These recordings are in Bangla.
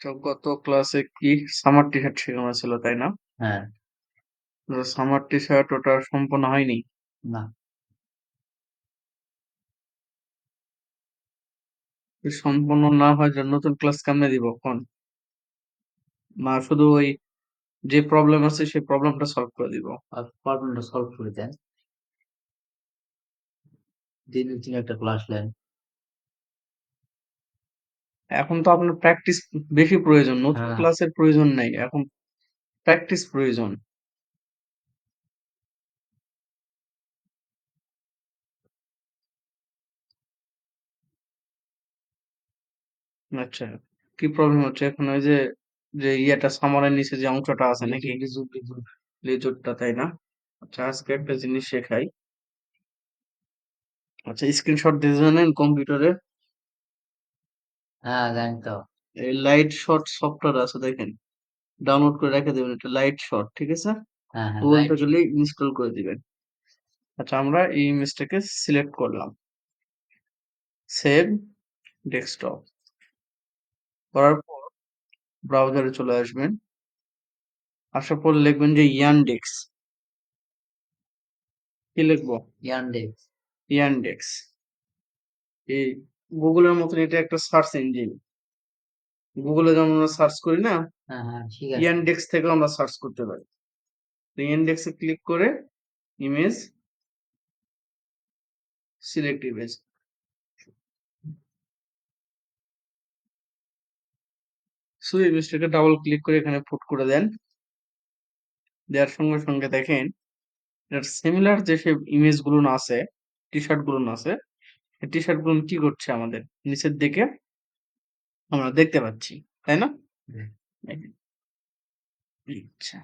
তো গত ক্লাসে কি সামার টি-শার্ট শেখানো ছিল, তাই না? হ্যাঁ। সামার টি-শার্ট ওটা সম্পূর্ণ হয়নি? না। সম্পূর্ণ না হয় যে নতুন ক্লাস কেমনে দিব কোন? না শুধু ওই যে প্রবলেম আছে সেই প্রবলেমটা সলভ করে দিব? আর প্রবলেমটা সলভ করে দেন। দিনে ৩ একটা ক্লাস নেন। এখন তো আপনার প্র্যাকটিস বেশি প্রয়োজন। নতুন হ্যাঁ। ক্লাসের প্রয়োজন নাই। এখন প্র্যাকটিস প্রয়োজন। আচ্ছা। কি প্রবলেম হচ্ছে এখন ওই যে, যে ইয়েটা সামারের নিচে যে অংশটা আছে নাকি? লিজুর, লিজুর। লিজুরটা তাই না? আচ্ছা আজকে একটা জিনিস শেখাই। আচ্ছা স্ক্রিনশট দিয়ে জানেন কম্পিউটারে? হ্যাঁ, জানি তো। এই লাইট শট সফটওয়্যার আছে দেখেন। ডাউনলোড করে রেখে দেবেন এটা লাইট শট, ঠিক আছে? হ্যাঁ, হ্যাঁ। ওইটা ইনস্টল করে দিবেন। আচ্ছা আমরা এই ইমেজটাকে সিলেক্ট করলাম। Save desktop. করার পর ব্রাউজারে চলে আসবেন। আসার পর লিখবেন যে ইয়ানডেক্স। কি লিখব? ইয়ানডেক্স। ইয়ানডেক্স। এই গুগলের মতন এটা একটা সার্চ ইঞ্জিন। গুগলে যেমন আমরা সার্চ করি না? হ্যাঁ, হ্যাঁ, ইয়ানডেক্স থেকেও আমরা সার্চ করতে পারি। তো ইয়ানডেক্সে ক্লিক করে ইমেজ সিলেক্ট ইমেজ। সো ইমেজটাকে ডাবল ক্লিক করে এখানে পুট করে দেন। দেওয়ার সঙ্গে, সঙ্গে দেখেন এটার সিমিলার যেসব ইমেজগুলো আছে, টি-শার্টগুলো আছে, এই টি-শার্টগুলো কি করছে আমাদের? নিচের দিকে আমরা দেখতে পাচ্ছি। তাই না? আচ্ছা।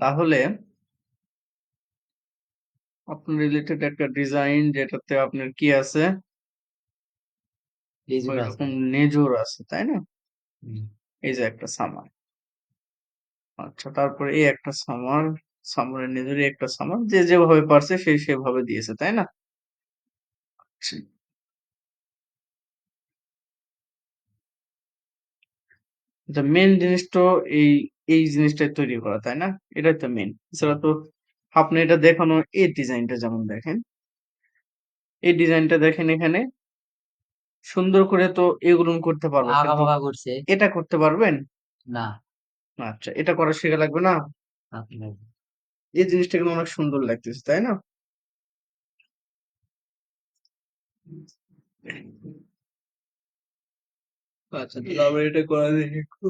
তাহলে আপনার রিলেটেড একটা ডিজাইন যেটাতে আপনার কি আছে। নেজর আছে, তাই না? এই যে একটা সামার। আচ্ছা তারপরে এই একটা সামার, সামারের নেজরে একটা সামার। যে যেভাবে পারছে সে সেভাবে দিয়েছে, তাই না? আচ্ছা। আচ্ছা মেইন জিনিস তো এই, এই জিনিসটাই তৈরি করা, তাই না? এটাই তো মেইন। এছাড়া তো আপনি এটা দেখানো এই ডিজাইনটা যেমন দেখেন। এই ডিজাইনটা দেখেন এখানে। সুন্দর করে তো এগুলো করতে পারব। কিন্তু আঁকাবাঁকা করছে। এটা করতে পারবেন? না। আচ্ছা এটা করা শেখা লাগবে না? আপনার এই জিনিসটা কিন্তু অনেক সুন্দর লাগতেছে, তাই না? আচ্ছা তাহলে আমরা এটা করে দেখি একটু।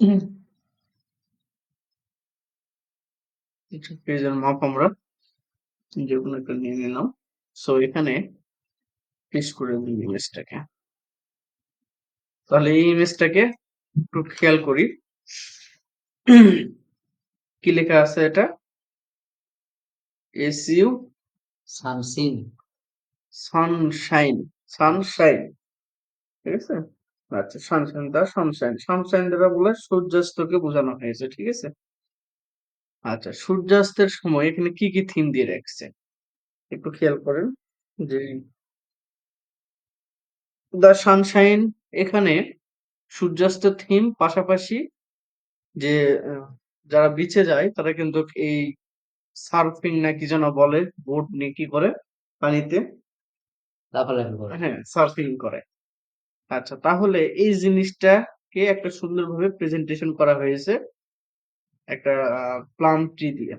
হুম। পেজের মাপ আমরা যেকোনো একটা নিয়ে নিলাম। সো এখানে পেস্ট করে দিই ইমেজটাকে। তাহলে এই ইমেজটাকে একটু খেয়াল করি। কি লেখা আছে এটা? SU sunshine. Sunshine, sunshine. ঠিক আছে? আচ্ছা সানশাইন দা সানশাইন। সানশাইন দ্বারা বলে সূর্যাস্তকে বোঝানো হয়েছে, ঠিক আছে? আচ্ছা সূর্যাস্তের সময় এখানে কি, কি থিম দিয়ে রাখছে? একটু খেয়াল করেন যে দ্য সানশাইন এখানে সূর্যাস্তের থিম পাশাপাশি যে যারা বিচে যায় তারা কিন্তু এই সার্ফিং না কি যেন বলে? বোট নিয়ে কি করে? পানিতে লাফালাফি করে। হ্যাঁ, সার্ফিং করে। আচ্ছা তাহলে এই জিনিসটাকে একটা সুন্দরভাবে প্রেজেন্টেশন করা হয়েছে একটা প্লাম ট্রি দিয়ে।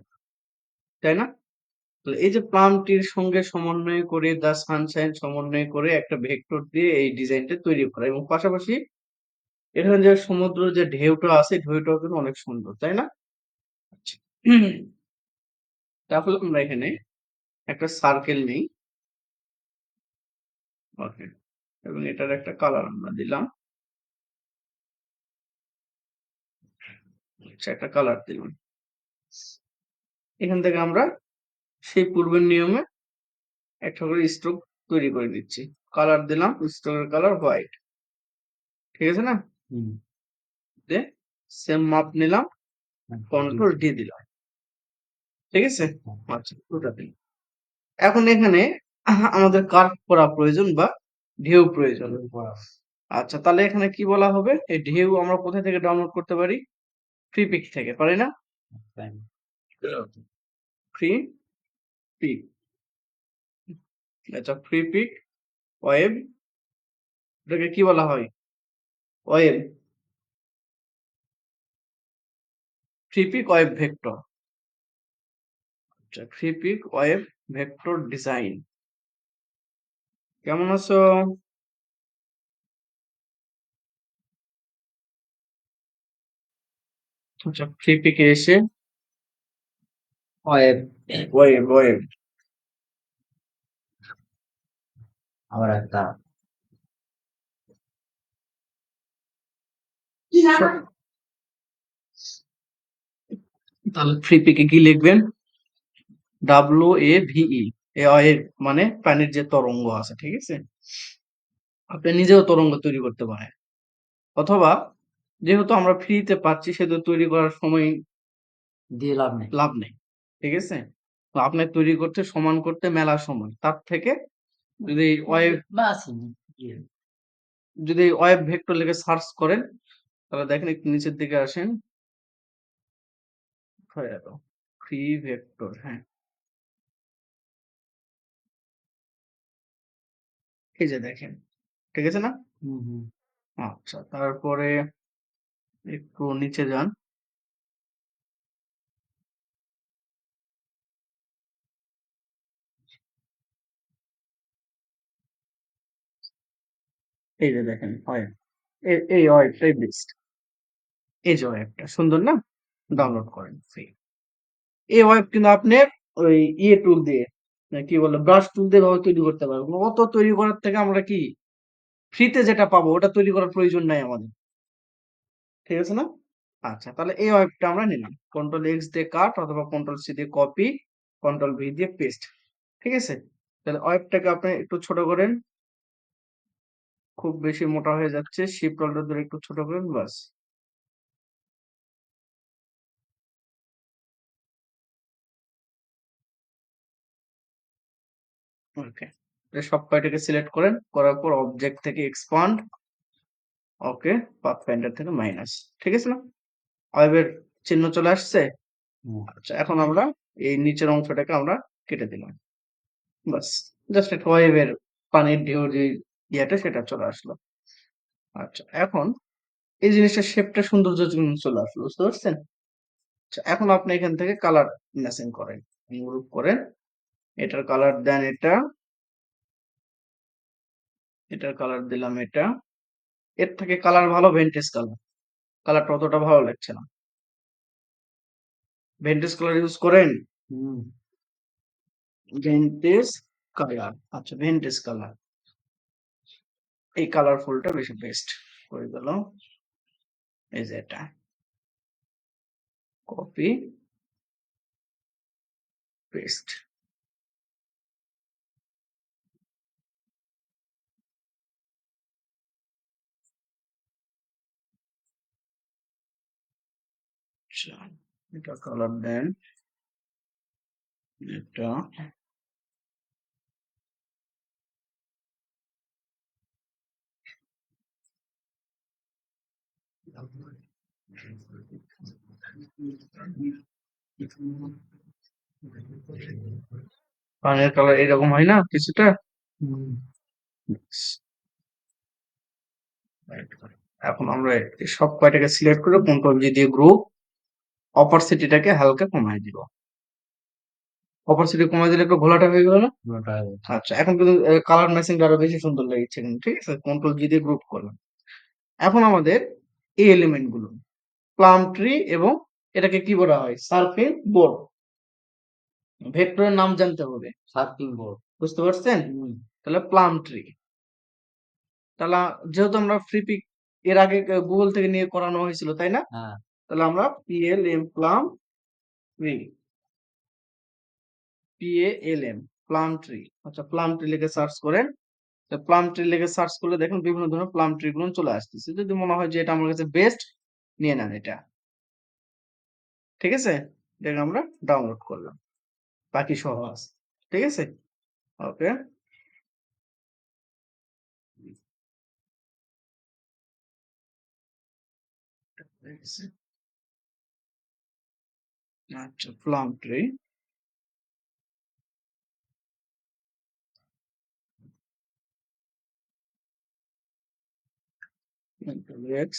তাই না? এই যে প্লাম ট্রির সঙ্গে সমন্বয় করে দা সানশাইন সমন্বয় করে একটা ভেক্টর দিয়ে এই ডিজাইনটা তৈরি করা এবং পাশাপাশি এখানে যে সমুদ্র যে ঢেউটা আছে ঢেউটাও কিন্তু অনেক সুন্দর, তাই না? আচ্ছা। তাহলে আমরা এখানে একটা সার্কেল নেই ওকে এবং এটার একটা কালার আমরা দিলাম। আচ্ছা একটা কালার দিলাম। এখান থেকে আমরা সেই পূর্বের নিয়মে একটা করে স্ট্রোক তৈরি করে দিচ্ছি। কালার দিলাম স্ট্রোকের কালার হোয়াইট ঠিক আছে না? সেম মাপ নিলাম কন্ট্রোল ডি দিলাম। ঠিক আছে? আচ্ছা ওটা দিন এখন এখানে আমাদের কার্ভ করা প্রয়োজন বা ঢেউ প্রয়োজন। আচ্ছা তাহলে এখানে কি বলা হবে? এই ঢেউ আমরা কোথা থেকে ডাউনলোড করতে পারি? ফ্রি পিক থেকে পারি না? ফ্রি পিক আচ্ছা ফ্রি পিক ওয়েব এটাকে কি বলা হয়? Web Freepik web vector আচ্ছা Freepik web vector design কেমন আছো? আচ্ছা ফ্রি পিকে এসে? ওয়েব। Web web. আবার একটা তাহলে ফ্রি পিকে কি লিখবেন? ডাব্লিউ এ ভিই এ ওয়েভ মানে পানির যে তরঙ্গ আছে ঠিক আছে? আপনি নিজেও তরঙ্গ তৈরি করতে পারেন। অথবা যেহেতু আমরা ফ্রিতে পাচ্ছি সেহেতু তৈরি করার সময় দিয়ে লাভ নেই। লাভ নেই ঠিক আছে? তো আপনার তৈরি করতে সমান করতে মেলা সময়। তার থেকে যদি ওয়েভ বা আছে। ইয়ে, যদি ওয়েব ভেক্টর লিখে সার্চ করেন তাহলে দেখেন একটু নিচের দিকে আসেন। ফ্রি ভেক্টর হ্যাঁ। এই যে দেখেন ঠিক আছে না? হুম হুম। আচ্ছা তারপরে একটু নিচে যান। এই যে দেখেন ওয়েব এই ওয়েবটাই বেস্ট এই যে ওয়েবটা সুন্দর না? ডাউনলোড করেন ফ্রি এই ওয়েব কিন্তু আপনি ওই ইয়ে টুল দিয়ে কি বলে ব্রাশ টুল দিয়ে ভাবে তৈরি করতে পারবেন অত তৈরি করার থেকে আমরা কি ফ্রিতে যেটা পাবো, ওটা তৈরি করার প্রয়োজন নাই আমাদের। ঠিক আছে না? আচ্ছা তাহলে এই ওয়েবটা আমরা নিলাম। কন্ট্রোল এক্স দিয়ে কাট অথবা কন্ট্রোল সি দিয়ে কপি কন্ট্রোল ভি দিয়ে পেস্ট ঠিক আছে? তাহলে ওয়েবটাকে আপনি একটু ছোট করেন। খুব বেশি মোটা হয়ে যাচ্ছে। শিফট অল্টার ধরে একটু ছোট করেন বাস ওকে সব কয়টাকে সিলেক্ট করেন? করার পর অবজেক্ট থেকে এক্সপান্ড ওকে পাথফাইন্ডার থেকে মাইনাস ঠিক আছে না ওয়েবের চিহ্ন চলে আসছে? আচ্ছা এখন আমরা এই নিচের অংশটাকে আমরা কেটে দিলাম। বাস জাস্ট একটা ওয়েবের পানির ঢেউ যে ইয়েটা সেটা চলে আসলো। আচ্ছা এখন এই জিনিসটা শেপটা সৌন্দর্য চলে আসলো বুঝতে পারছেন? আচ্ছা এখন আপনি এখান থেকে কালার ম্যাচিং করেন গ্রুপ করেন। এটার কালার দেন এটা। এটার কালার দিলাম এটা। এর থেকে কালার ভালো ভেন্টেজ কালার কালারটা অতটা ভালো লাগছে না। ভেন্টেজ কালার ইউজ করেন? ভেন্টেজ কালার আচ্ছা ভেন্টেজ কালার এই কালারফুলটা বেশি বেস্ট করে দিল। এই যে এটা। কপি পেস্ট আচ্ছা এটা কালার দেন এটা পানের কালার এরকম হয় না কিছুটা? এখন আমরা সব কয়টাকে সিলেক্ট করে কন্ট্রোল জি দিয়ে গ্রুপ অপারসিটিটাকে হালকা কমায় দিব অপারসিটি কমায় দিলে একটু ঘোলাটা হয়ে গেল না? আচ্ছা এখন কিন্তু কালার ম্যাচিংটা আরও বেশি সুন্দর লাগছে কিন্তু ঠিক আছে? কন্ট্রোল জি দিয়ে গ্রুপ করলাম। এখন আমাদের এই এলিমেন্টগুলো প্লাম ট্রি এবং এটাকে কি বলা হয়? সার্ফিং বোর্ড ভেক্টরের নাম জানতে হবে। সার্ফিং বোর্ড বুঝতে পারছেন? তাহলে প্লাম ট্রি তাহলে যেহেতু আমরা ফ্রি পিক এর আগে গুগল থেকে নিয়ে করানো হয়েছিল তাই না? হ্যাঁ। তাহলে আমরা PLM plum tree PLM plum tree আচ্ছা প্লাম ট্রি লিখে সার্চ করেন। প্লাম ট্রি লিখে সার্চ করলে দেখুন বিভিন্ন ধরনের প্লাম ট্রি গুলো চলে আসতেছে। যদি মনে হয় যে এটা আমার কাছে বেস্ট নিয়ে নেন এটা। ঠিক আছে? এটাকে আমরা ডাউনলোড করলাম। বাকি সহ আছে। ঠিক আছে? ওকে। আচ্ছা plum tree x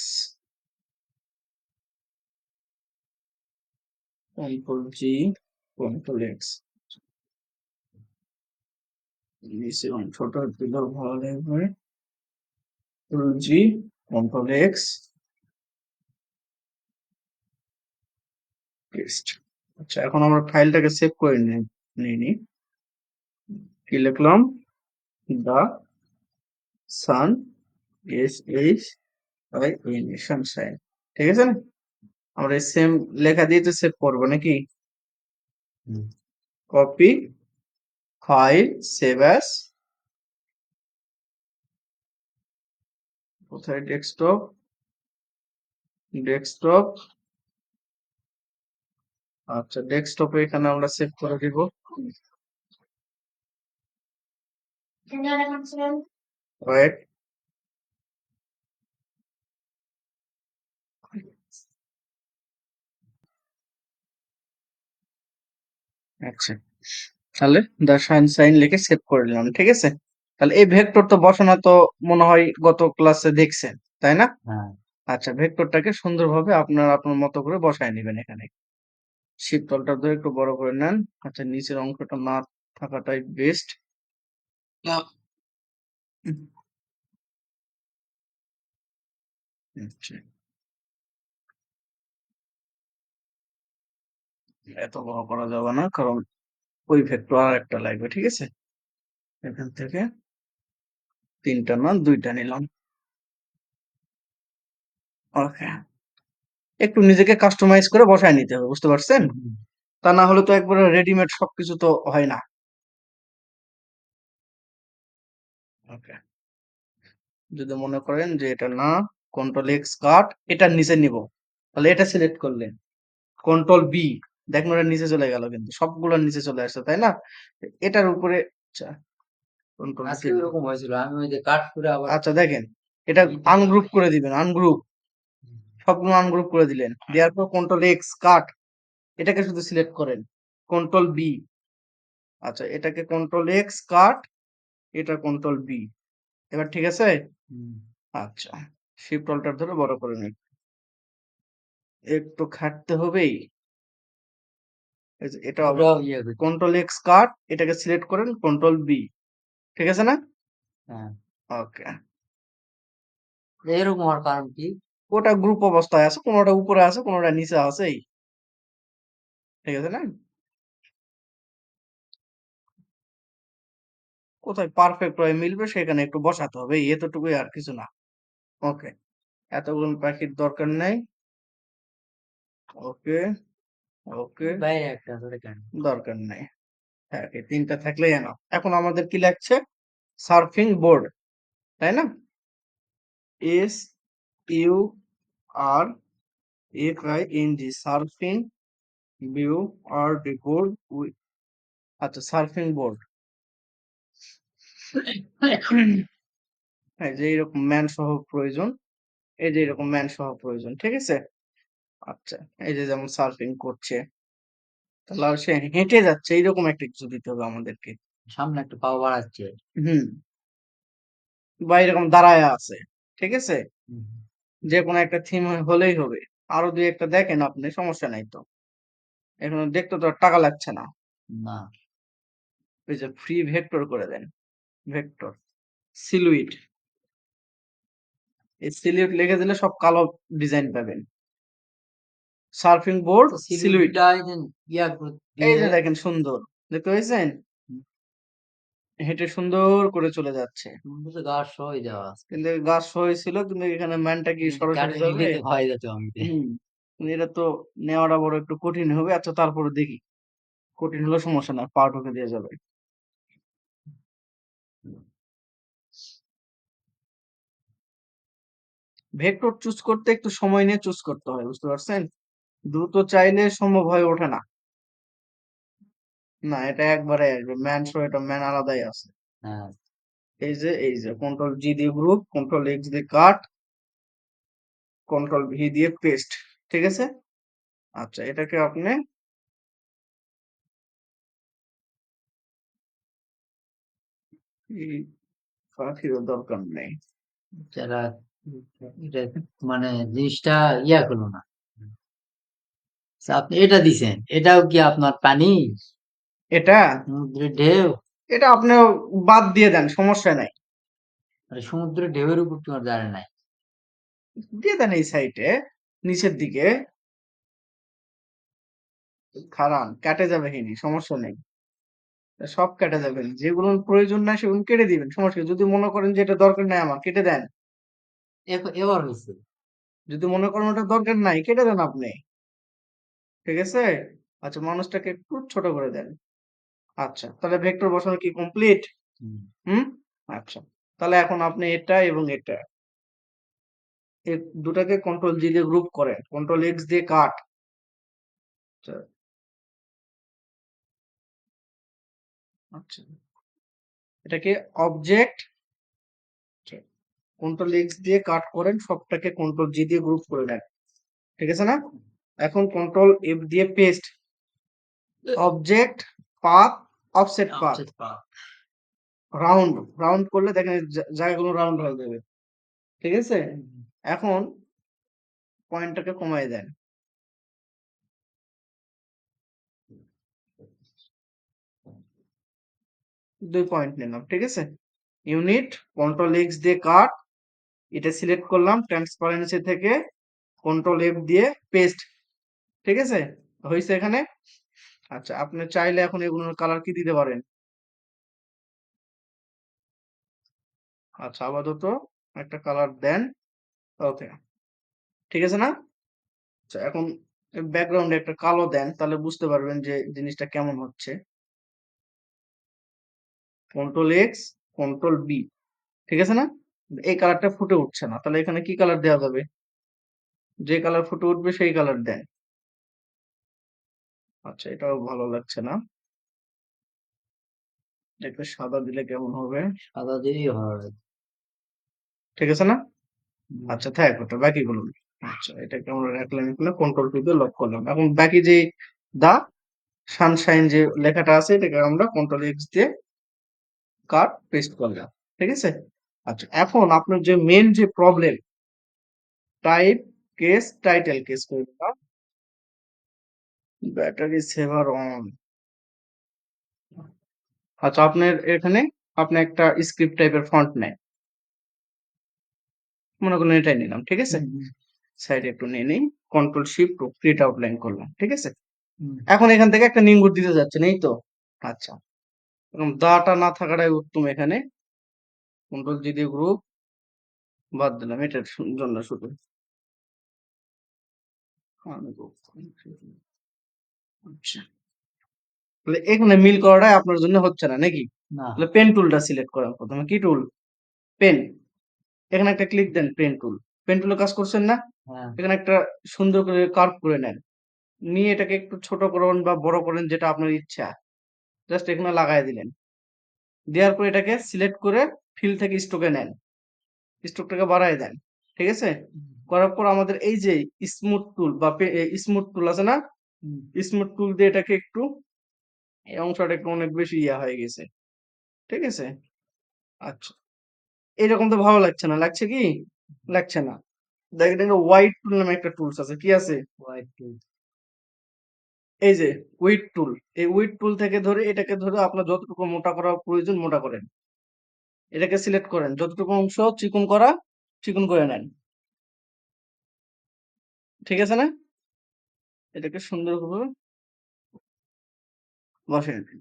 control G control X নিচে অংশটা দিলেও ভালো লাগবে control G control X paste আচ্ছা এখন আমরা ফাইলটাকে সেভ করে নিই নিইনি কি লিখলাম? The sun S H I N sunshine ঠিক আছে না? আমরা সেম লেখা দিয়ে তো সেভ করব নাকি। কপি ফাইল সেভ অ্যাস কোথায়? ডেস্কটপ ডেস্কটপ আচ্ছা ডেস্কটপে এখানে আমরা সেভ করে দিব। রাইট আচ্ছা তাহলে দা সাইন লিখে সেভ করে নিলাম ঠিক আছে? তাহলে এই ভেক্টর তো বসানো তো মনে হয় গত ক্লাসে দেখছেন তাই না? হ্যাঁ। আচ্ছা ভেক্টরটাকে সুন্দরভাবে আপনার আপনার মতো করে বসায় নেবেন এখানে। শীতলটা ধরে একটু বড় করে নেন। আচ্ছা নিচের অংশটা না থাকাটাই বেস্ট আচ্ছা। এত বড় করা যাবে না কারণ ওই ভেক্টর আর একটা লাগবে ঠিক আছে? এখান থেকে তিনটা না দুইটা নিলাম। ওকে। একটু নিজেকে কাস্টমাইজ করে বসায় নিতে হবে বুঝতে পারছেন? তা না হলে তো একবারে রেডিমেড সবকিছু তো হয় না। ওকে। যদি মনে করেন যে এটা না কন্ট্রোল এক্স কাট এটা নিচে নিব। তাহলে এটা সিলেক্ট করলেন। কন্ট্রোল বি দেখুন ওটা নিচে চলে গেল কিন্তু সবগুলোর নিচে চলে আসছে তাই না? এটার উপরে আচ্ছা কন্ট্রোল আজকে এরকম হয়েছিল আমি ওই যে কাট করে আবার আচ্ছা দেখেন এটা আনগ্রুপ করে দিবেন আনগ্রুপ সবগুলো আনগ্রুপ করে দিলেন। দেওয়ার পর কন্ট্রোল এক্স কাট এটাকে শুধু সিলেক্ট করেন। কন্ট্রোল বি আচ্ছা এটাকে কন্ট্রোল এক্স কাট এটা কন্ট্রোল বি এবার ঠিক আছে? আচ্ছা শিফট অল্টার ধরে বড় করে নিন। একটু খাটতে হবেই। এটা কন্ট্রোল এক্স কাট এটাকে সিলেক্ট করেন কন্ট্রোল বি ঠিক আছে না? হ্যাঁ। ওকে এরকম হওয়ার কারণ কি? ওটা গ্রুপ অবস্থায় আছে কোনোটা উপরে আছে কোনোটা নিচে আছেই ঠিক আছে না? কোথায় পারফেক্ট হয়ে মিলবে সেখানে একটু বসাতে হবে এতটুকুই আর কিছু না। ওকে এতগুলো পাখির দরকার নেই। ওকে ওকে আছে দরকার নেই। হ্যাঁ তিনটা থাকলেই এনাফ। এখন আমাদের কি লাগছে? সার্ফিং বোর্ড তাই না? S U R F I N G surfing B R D board আচ্ছা সার্ফিং বোর্ড এই যে এরকম ম্যান সহ প্রয়োজন এই যে এরকম ম্যান সহ প্রয়োজন ঠিক আছে? আচ্ছা এই যে যেমন সার্ফিং করছে তাহলে আর সে হেঁটে যাচ্ছে এইরকম একটা কিছু দিতে হবে আমাদেরকে। সামনে একটা পাও বাড়াচ্ছে। হুম। বা এরকম দাঁড়ায় আছে ঠিক আছে। যে কোনো একটা থিম হলেই হবে। আরও দুই একটা দেখেন আপনি সমস্যা নাই তো। এখানে দেখতে তো আর টাকা লাগছে না। না। ওই যে ফ্রি ভেক্টর করে দেন ভেক্টর সিলুইট এই সিলুইট লিখে দিলে সব কালো ডিজাইন পাবেন। সার্ফিং বোর্ড সিলুইট এই যে ইয়া এই যে দেখেন সুন্দর দেখতে পেয়েছেন হুম। হেঁটে সুন্দর করে চলে যাচ্ছে। গাছ দেওয়া আছে। কিন্তু গাছ হয়েছিল কিন্তু এখানে ম্যানটা কি সরাসরি ভয় যেত এটা তো নেওয়াটা বড় একটু কঠিন হবে আচ্ছা তারপরে দেখি। কঠিন হলে সমস্যা না পা ঢুকে দিয়ে যাবে। ভেক্টর চুজ করতে একটু সময় নিয়ে চুজ করতে হয় বুঝতে পারছেন? দ্রুত চাইলে সম্ভব হয়ে ওঠে না। না এটা একবারে আসবে ম্যান সহ এটা ম্যান আলাদাই আছে। হ্যাঁ। এই যে এই যে কন্ট্রোল জি দিয়ে গ্রুপ কন্ট্রোল এক্স দিয়ে কাট কন্ট্রোল ভি দিয়ে পেস্ট ঠিক আছে? আচ্ছা এটাকে আপনি পাখিরও দরকার নেই। যারা মানে জিনিসটা ইয়া করল না। আচ্ছা, আপনি এটা দিছেন এটাও কি আপনার পানি? এটা সমুদ্রের ঢেউ। এটা আপনি বাদ দিয়ে দেন সমস্যা নাই। মানে সমুদ্রের ঢেউয়ের উপর তোমার দাঁড়ায় নাই। দিয়ে দেন এই সাইডে নিচের দিকে। খারান কেটে যাবে হিনি সমস্যা নেই। সব কেটে যাবেন যেগুলো প্রয়োজন না সেগুলো কেটে দিবেন সমস্যা যদি মনে করেন যে এটা দরকার নাই আমার কেটে দেন। এবার হয়েছে যদি মনে করেন ওটা দরকার নাই কেটে দেন আপনি। ঠিক আছে? আচ্ছা মানুষটাকে একটু ছোট করে দেন। আচ্ছা তাহলে ভেক্টর বসানো কি কমপ্লিট হুম। হুম? আচ্ছা তাহলে এখন আপনি এটা এবং এটা। এই দুটাকে কন্ট্রোল জি দিয়ে গ্রুপ করেন কন্ট্রোল এক্স দিয়ে কাট। আচ্ছা। আচ্ছা এটাকে অবজেক্ট কন্ট্রোল এক্স দিয়ে কাট করেন সবটাকে কন্ট্রোল জি দিয়ে গ্রুপ করে নেন। ঠিক আছে না? এখন কন্ট্রোল এফ দিয়ে paste object path offset path round round করলে দেখেন জায়গাগুলো রাউন্ড হয়ে যাবে। ঠিক আছে? এখন পয়েন্টটাকে কমায় দেন। দুই পয়েন্ট নিলাম ঠিক আছে? ইউনিট কন্ট্রোল এক্স দিয়ে কাট। এটা সিলেক্ট করলাম ট্রান্সপারেন্সি থেকে কন্ট্রোল এফ দিয়ে পেস্ট ঠিক আছে? হয়েছে এখানে আচ্ছা আপনি চাইলে এখন এগুলোর কালার কি দিতে পারেন? আচ্ছা আপাতত একটা কালার দেন। ওকে ঠিক আছে না? আচ্ছা এখন ব্যাকগ্রাউন্ডে একটা কালো দেন, তাহলে বুঝতে পারবেন যে জিনিসটা কেমন হচ্ছে। কন্ট্রোল এক্স কন্ট্রোল বি ঠিক আছে না? এই কালারটা ফুটে উঠছে না, তাহলে এখানে কি কালার দেওয়া যাবে? যে কালার ফুটে উঠবে, সেই কালার দেন। আচ্ছা এটাও ভালো লাগছে না। একটু সাদা দিলে কেমন হবে? সাদা দিলেই ভালো ঠিক আছে না? আচ্ছা থাক ওটা বাকি বাকিগুলো আচ্ছা এটাকে আমরা রাখলাম এখানে কন্ট্রোল টু দিয়ে লক করলাম। এখন বাকি যে দা সানশাইন যে লেখাটা আছে এটাকে আমরা কন্ট্রোল এক্স দিয়ে কাট পেস্ট করলাম। ঠিক আছে? আচ্ছা এখন আপনার যে মেন যে problem type case title case করলাম ব্যাটারি সেভার অন। আচ্ছা আপনার এখানে আপনি একটা স্ক্রিপ্ট টাইপের ফন্ট নেয় মনে করুন এটাই নিলাম ঠিক আছে? সাইডে একটু নিয়ে নিই কন্ট্রোল শিফট ক্রিয়েট আউটলাইন করলাম ঠিক আছে? এখন এখান থেকে একটা নিঙ্গুর দিতে যাচ্ছেন এই তো? আচ্ছা। এরকম দাটা না থাকাটাই উত্তম এখানে। কন্ট্রোল জি দিয়ে গ্রুপ বাদ দিলাম এটার জন্য শুধু। আচ্ছা। তাহলে এখানে মিল করাটাই আপনার জন্য হচ্ছে না নাকি? না। তাহলে পেন টুলটা সিলেক্ট করেন প্রথমে কি টুল পেন এখানে একটা ক্লিক দেন পেন টুল পেন টুলে কাজ করছেন না? হ্যাঁ। এখানে একটা সুন্দর করে কার্ভ করে নেন। নিয়ে এটাকে একটু ছোট করুন বা বড় করেন যেটা আপনার ইচ্ছা। জাস্ট এখানে লাগাই দিলেন। দেওয়ার পর এটাকে সিলেক্ট করে ফিল থেকে স্ট্রোকে নেন। স্ট্রোকটাকে বাড়ায় দেন। ঠিক আছে? হুম, করার পর আমাদের এই যে স্মুথ টুল বা স্মুথ টুল আছে না? স্মুথ টুল দিয়ে এটাকে একটু এই অংশটা একটু অনেক বেশি ইয়া হয়ে গেছে। ঠিক আছে? আচ্ছা। এইরকম তো ভালো লাগছে না। লাগছে কি? লাগছে না। দেখেন এখানে হোয়াইট টুল নামে একটা টুলস আছে। কি আছে? White tool। এই যে উইড টুল এই উইড টুল থেকে ধরে এটাকে ধরে আপনার যতটুকু মোটা করা প্রয়োজন মোটা করেন। এটাকে সিলেক্ট করেন। যতটুকু অংশ চিকন করা চিকন করে নেন। ঠিক আছে না? এটাকে সুন্দরভাবে বসিয়ে দিন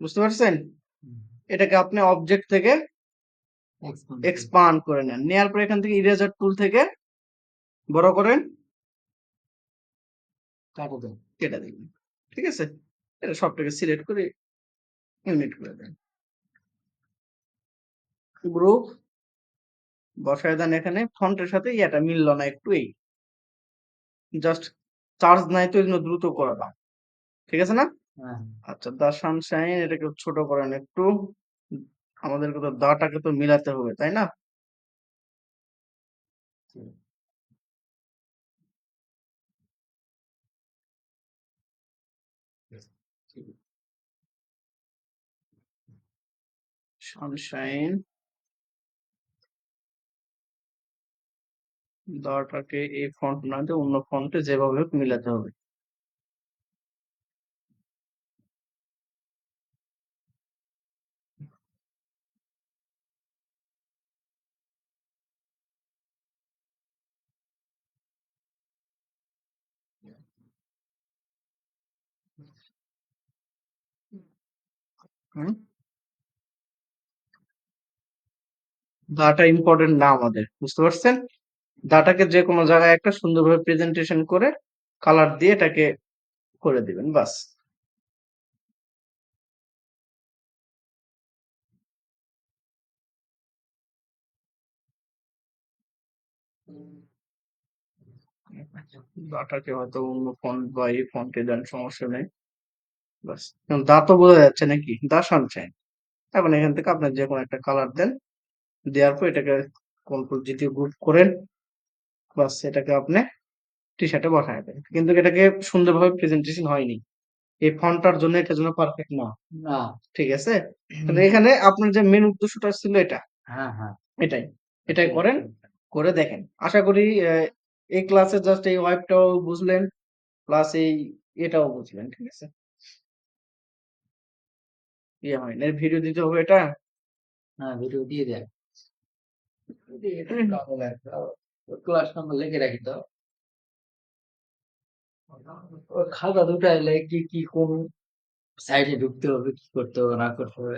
বুঝতে পারছেন? এটাকে আপনি অবজেক্ট থেকে এক্সপান্ড করে নেন। নেওয়ার পর এখান থেকে ইরেজার টুল থেকে বড় করেন। কেটে দিন ঠিক আছে? এটা সবটাকে সিলেক্ট করে ইউনিট করে দেন। গ্রুপ বসায় দেন এখানে। ফন্টের সাথে ইয়াটা মিললো না একটু এই জাস্ট চার্জ নাই তো এই জন্য দ্রুত করে দাও। ঠিক আছে না? হ্যাঁ। আচ্ছা দা সানশাইন এটাকে ছোট করেন একটু। আমাদেরকে তো দাটাকে তো মিলাতে হবে তাই না? সানশাইন দাটাকে এই ফন্ট না দিয়ে অন্য ফন্টে যেভাবে হোক মিলাতে হবে। ডাটা ইম্পর্টেন্ট না আমাদের, বুঝতে পারছেন? ডাটাকে যে কোনো জায়গায় একটা সুন্দরভাবে প্রেজেন্টেশন করে কালার দিয়ে এটাকে করে দিবেন, বাস। ডাটাকে হয়তো অন্য ফন্ট বা এই ফন্টে দেন, সমস্যা নেই। বাস। দা তো বোঝা যাচ্ছে নাকি? দা সানশাইন এখন এখান থেকে আপনার যে কোনো একটা কালার দেন, দেওয়ার পর এটাকে কন্ট্রোল দিয়ে গ্রুপ করেন। বাস এটাকে আপনি টি শার্টে বসায় দেন। কিন্তু এটাকে সুন্দরভাবে প্রেজেন্টেশন হয়নি। এই ফন্টটার জন্য এটার জন্য পারফেক্ট না না। ঠিক আছে? তাহলে এখানে আপনার যে মেন উদ্দেশ্যটা ছিল এটা। হ্যাঁ হ্যাঁ। এটাই। এটাই করেন করে দেখেন। আশা করি এই ক্লাসে জাস্ট এই ওয়াইপটাও বুঝলেন প্লাস এই এটাও বুঝলেন ঠিক আছে? ইয়ে হয় না ভিডিও দিতে হবে এটা? হ্যাঁ ভিডিও দিয়ে দেন। ক্লাস নাম্বার লিখে রাখি তো। খাতা দুটা এলে কি কি কোন সাইডে ঢুকতে হবে, কি করতে হবে, না করতে হবে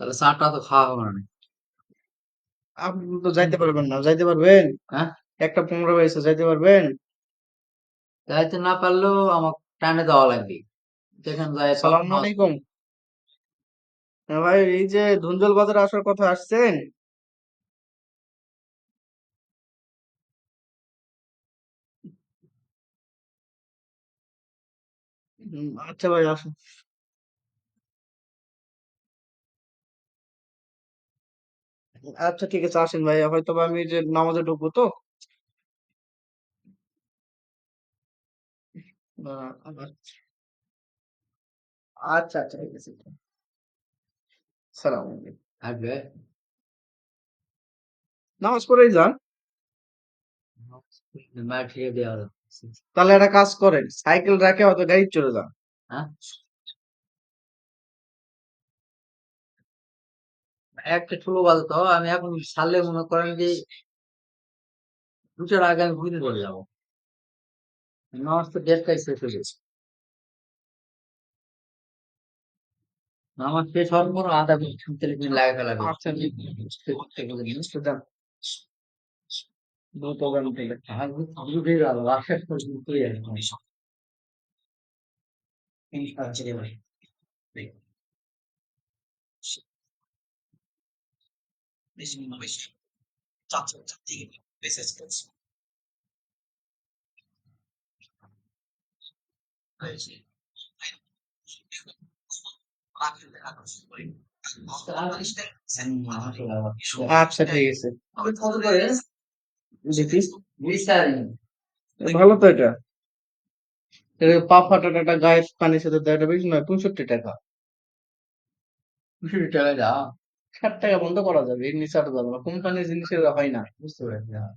তাহলে চাটা তো খাওয়া হবে না আপনি তো যাইতে পারবেন না যাইতে পারবেন? হ্যাঁ। একটা পনেরো বয়সে যাইতে পারবেন? যাইতে না পারলেও আমার টানে দেওয়া লাগবে। যেখানে যায় সালাম আলাইকুম হ্যাঁ ভাই এই যে ধুন্দুল বাজারে আসার কথা আসছেন? আচ্ছা ভাই আসুন। আচ্ছা ঠিক আছে আসেন ভাই হয়তো বা আমি যে নামাজে ঢুকবো তো? আহ, আচ্ছা আচ্ছা আচ্ছা, ঠিক আছে সালাম আলাইকুম। নামাজ পড়েই যান। মার দেওয়া। তাহলে একটা কাজ করেন সাইকেল রাখে হয়তো গাড়ি চলে যান। হ্যাঁ? একটা ঠুলো বাজে তো আমি এখন ছাড়লে মনে করেন যে দুটার আগে আমি ঘুরে পড়ে যাব। নামাজ তো দেড়টাই শেষ হয়ে গেছে। নামাজ শেষ হওয়ার পর আধা মিনিট লাগে ফেলা আচ্ছা থেকে ঘুরে গেল আশেষ পর্যন্ত আচ্ছা ঠিক আছে দেখি গ্লিসারিন ভালো তো এটা। এটা পা ফাটাটা একটা গায়ে পানির সাথে দেয় এটা বেশি নয় পঁয়ষট্টি টাকা। কুড়ি টাকা দাও। ষাট টাকা বন্ধ করা যাবে এমনি নিচে যাবে না কোম্পানির জিনিসের হয় না বুঝতে পারছি হ্যাঁ।